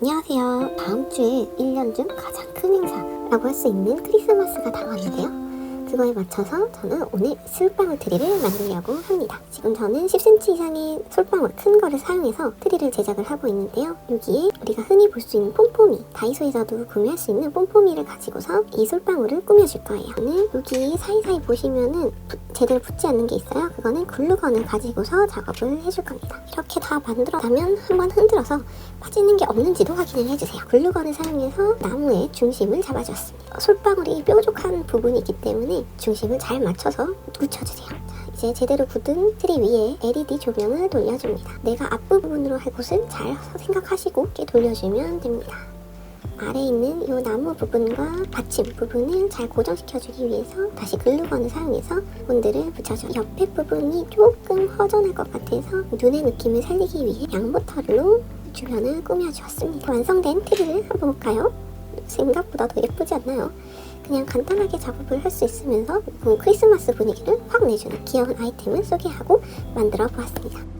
안녕하세요. 다음 주에 1년 중 가장 큰 행사라고 할 수 있는 크리스마스가 다가왔는데요. 그거에 맞춰서 저는 오늘 솔방울 트리를 만들려고 합니다. 지금 저는 10cm 이상의 솔방울 큰 거를 사용해서 트리를 제작을 하고 있는데요. 여기에 우리가 흔히 볼 수 있는 폼포미, 다이소에서도 구매할 수 있는 폼포미를 가지고서 이 솔방울을 꾸며줄 거예요. 저는 여기 사이사이 보시면은 부- 제대로 붙지 않는 게 있어요. 그거는 글루건을 가지고서 작업을 해줄 겁니다. 이렇게 다 만들어 나면 한번 흔들어서 빠지는 게 없는지도 확인을 해주세요. 글루건을 사용해서 나무의 중심을 잡아주었습니다. 솔방울이 뾰족한 부분이 있기 때문에 중심을 잘 맞춰서 묻혀주세요. 자, 이제 제대로 굳은 트리 위에 LED 조명을 돌려줍니다. 내가 앞부분으로 할 곳은 잘 생각하시고 이렇게 돌려주면 됩니다. 아래 있는 이 나무 부분과 받침 부분을 잘 고정시켜주기 위해서 다시 글루건을 사용해서 본드를 붙여줘요. 옆에 부분이 조금 허전할 것 같아서 눈의 느낌을 살리기 위해 양모털로 주변을 꾸며주었습니다. 완성된 트리를 한번 볼까요? 생각보다 더 예쁘지 않나요? 그냥 간단하게 작업을 할 수 있으면서 그 크리스마스 분위기를 확 내주는 귀여운 아이템을 소개하고 만들어 보았습니다.